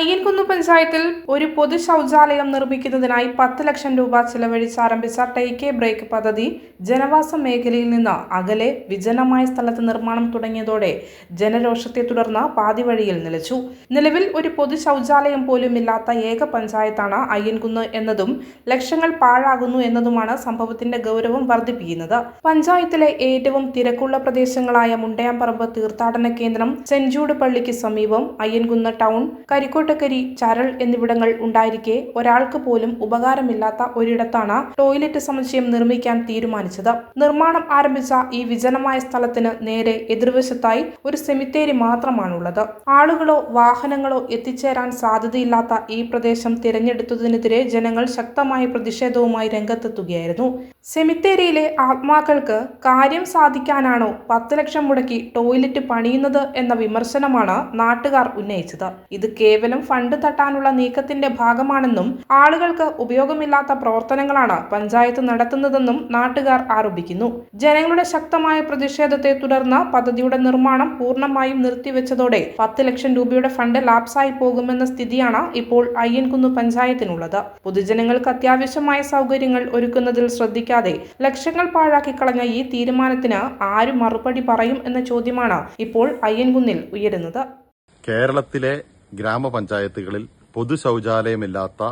അയ്യൻകുന്ന് പഞ്ചായത്തിൽ ഒരു പൊതു ശൗചാലയം നിർമ്മിക്കുന്നതിനായി പത്ത് ലക്ഷം രൂപ ചെലവഴിച്ച് ആരംഭിച്ച ടേക്ക് ബ്രേക്ക് പദ്ധതി ജനവാസ മേഖലയിൽ നിന്ന് അകലെ വിജനമായ സ്ഥലത്ത് നിർമ്മാണം തുടങ്ങിയതോടെ ജനരോഷത്തെ തുടർന്ന് പാതിവഴിയിൽ നിലച്ചു. നിലവിൽ ഒരു പൊതു ശൗചാലയം പോലും ഇല്ലാത്ത ഏക പഞ്ചായത്താണ് അയ്യൻകുന്ന് എന്നതും ലക്ഷങ്ങൾ പാഴാകുന്നു എന്നതുമാണ് സംഭവത്തിന്റെ ഗൗരവം വർദ്ധിപ്പിക്കുന്നത്. പഞ്ചായത്തിലെ ഏറ്റവും തിരക്കുള്ള പ്രദേശങ്ങളായ മുണ്ടയാമ്പറമ്പ് തീർത്ഥാടന കേന്ദ്രം സെഞ്ചൂട് പള്ളിക്ക് സമീപം അയ്യൻകുന്ന് ടൗൺ കരിക്കോട്ടക്കരി ചരൾ എന്നിവിടങ്ങൾ ഉണ്ടായിരിക്കെ ഒരാൾക്ക് പോലും ഉപകാരമില്ലാത്ത ഒരിടത്താണ് ടോയ്ലറ്റ് സമുച്ചയം നിർമ്മിക്കാൻ തീരുമാനിച്ചത്. നിർമ്മാണം ആരംഭിച്ച ഈ വിജനമായ സ്ഥലത്തിന് നേരെ എതിർവശത്തായി ഒരു സെമിത്തേരി മാത്രമാണുള്ളത്. ആളുകളോ വാഹനങ്ങളോ എത്തിച്ചേരാൻ സാധ്യതയില്ലാത്ത ഈ പ്രദേശം തിരഞ്ഞെടുത്തതിനെതിരെ ജനങ്ങൾ ശക്തമായ പ്രതിഷേധവുമായി രംഗത്തെത്തുകയായിരുന്നു. സെമിത്തേരിയിലെ ആത്മാക്കൾക്ക് കാര്യം സാധിക്കാനാണോ പത്ത് ലക്ഷം മുടക്കി ടോയ്ലറ്റ് പണിയുന്നത് എന്ന വിമർശനമാണ് നാട്ടുകാർ ഉന്നയിച്ചത്. ഇത് കേവലം ഫണ്ട് തട്ടാനുള്ള നീക്കത്തിന്റെ ഭാഗമാണെന്നും ആളുകൾക്ക് ഉപയോഗമില്ലാത്ത പ്രവർത്തനങ്ങളാണ് പഞ്ചായത്ത് നടത്തുന്നതെന്നും നാട്ടുകാർ ആരോപിക്കുന്നു. ജനങ്ങളുടെ ശക്തമായ പ്രതിഷേധത്തെ തുടർന്ന് പദ്ധതിയുടെ നിർമ്മാണം പൂർണമായും നിർത്തിവെച്ചതോടെ പത്ത് ലക്ഷം രൂപയുടെ ഫണ്ട് ലാപ്സായി പോകുമെന്ന സ്ഥിതിയാണ് ഇപ്പോൾ അയ്യൻകുന്ന് പഞ്ചായത്തിനുള്ളത്. പൊതുജനങ്ങൾക്ക് അത്യാവശ്യമായ സൗകര്യങ്ങൾ ഒരുക്കുന്നതിൽ ശ്രദ്ധിക്കാതെ ലക്ഷങ്ങൾ പാഴാക്കി കളഞ്ഞ ഈ തീരുമാനത്തിന് ആര് മറുപടി പറയും എന്ന ചോദ്യമാണ് ഇപ്പോൾ അയ്യൻകുന്നിൽ ഉയരുന്നത്. കേരളത്തിലെ ഗ്രാമപഞ്ചായത്തുകളിൽ പൊതു ശൗചാലയമില്ലാത്ത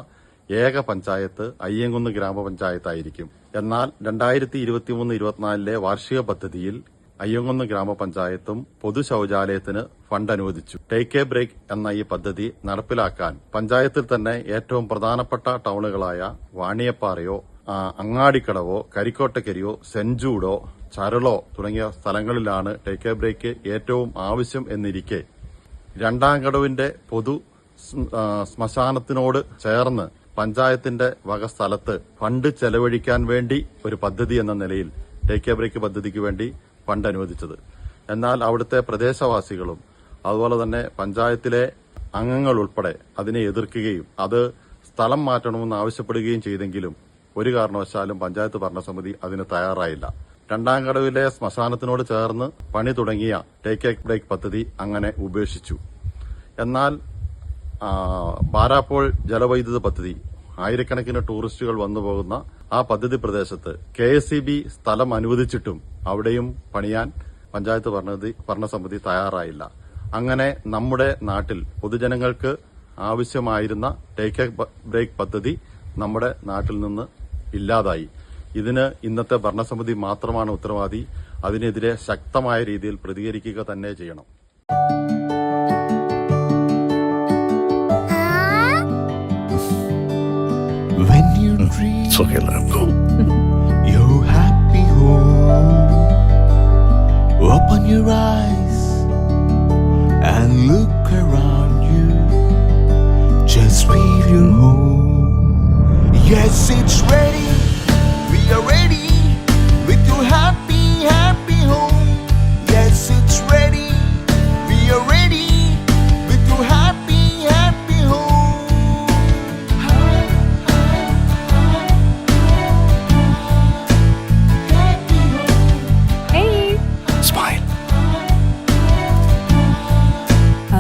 ഏക പഞ്ചായത്ത് അയ്യങ്കുന്ന് ഗ്രാമപഞ്ചായത്തായിരിക്കും. എന്നാൽ രണ്ടായിരത്തി ഇരുപത്തിമൂന്ന് ഇരുപത്തിനാലിലെ വാർഷിക പദ്ധതിയിൽ അയ്യങ്കുന്ന് ഗ്രാമപഞ്ചായത്തും പൊതു ശൌചാലയത്തിന് ഫണ്ട് അനുവദിച്ചു. ടേക്ക് എ ബ്രേക്ക് എന്ന ഈ പദ്ധതി നടപ്പിലാക്കാൻ പഞ്ചായത്തിൽ തന്നെ ഏറ്റവും പ്രധാനപ്പെട്ട ടൗണുകളായ വാണിയപ്പാറയോ അങ്ങാടിക്കടവോ കരിക്കോട്ടക്കരിയോ സെഞ്ചൂടോ ചരളോ തുടങ്ങിയ സ്ഥലങ്ങളിലാണ് ടേക്ക് എ ബ്രേക്ക് ഏറ്റവും ആവശ്യം എന്നിരിക്കെ രണ്ടാം കടവിന്റെ പൊതു ശ്മശാനത്തിനോട് ചേർന്ന് പഞ്ചായത്തിന്റെ വക സ്ഥലത്ത് ഫണ്ട് ചെലവഴിക്കാൻ വേണ്ടി ഒരു പദ്ധതി എന്ന നിലയിൽ ടേക്ക് ബ്രേക്ക് പദ്ധതിക്ക് വേണ്ടി ഫണ്ട് അനുവദിച്ചത്. എന്നാൽ അവിടുത്തെ പ്രദേശവാസികളും അതുപോലെ തന്നെ പഞ്ചായത്തിലെ അംഗങ്ങൾ ഉൾപ്പെടെ അതിനെ എതിർക്കുകയും അത് സ്ഥലം മാറ്റണമെന്ന് ആവശ്യപ്പെടുകയും ചെയ്തെങ്കിലും ഒരു കാരണവശാലും പഞ്ചായത്ത് ഭരണസമിതി അതിന് തയ്യാറായില്ല. രണ്ടാം കടവിലെ ശ്മശാനത്തിനോട് ചേർന്ന് പണി തുടങ്ങിയ ടേക്ക് എക് ബ്രേക്ക് പദ്ധതി അങ്ങനെ ഉപേക്ഷിച്ചു. എന്നാൽ ബാരാപ്പോൾ ജലവൈദ്യുത പദ്ധതി ആയിരക്കണക്കിന് ടൂറിസ്റ്റുകൾ വന്നു പോകുന്ന ആ പദ്ധതി പ്രദേശത്ത് കെ സ്ഥലം അനുവദിച്ചിട്ടും അവിടെയും പണിയാൻ പഞ്ചായത്ത് ഭരണതി ഭരണസമിതി തയ്യാറായില്ല. അങ്ങനെ നമ്മുടെ നാട്ടിൽ പൊതുജനങ്ങൾക്ക് ആവശ്യമായിരുന്ന ടേക്ക് എ ബ്രേക്ക് പദ്ധതി നമ്മുടെ നാട്ടിൽ നിന്ന് ഇല്ലാതായി. ഇതിന് ഇന്നത്തെ ഭരണസമിതി മാത്രമാണ് ഉത്തരവാദി അതിനെതിരെ ശക്തമായ രീതിയിൽ പ്രതികരിക്കുക തന്നെ ചെയ്യണം your happy home, open your eyes and look around you. Just feel your home. Yes, it's ready.